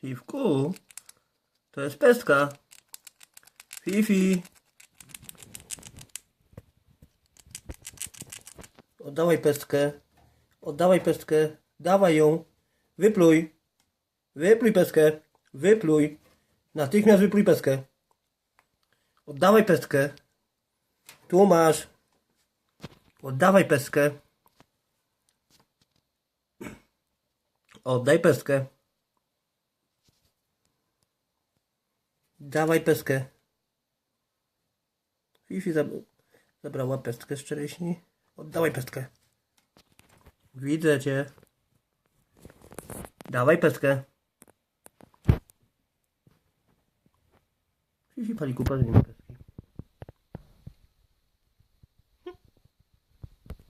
Fiwku, to jest pestka. Fifi. Oddawaj pestkę. Oddawaj pestkę. Dawaj ją. Wypluj. Wypluj pestkę. Wypluj. Natychmiast wypluj pestkę. Oddawaj pestkę. Tu masz. Oddawaj pestkę. Oddaj pestkę. Dawaj pestkę. Fifi zab zabrała pestkę z czereśni. Oddawaj pestkę. Widzę cię. Dawaj pestkę. Fifi pali kupa z nim.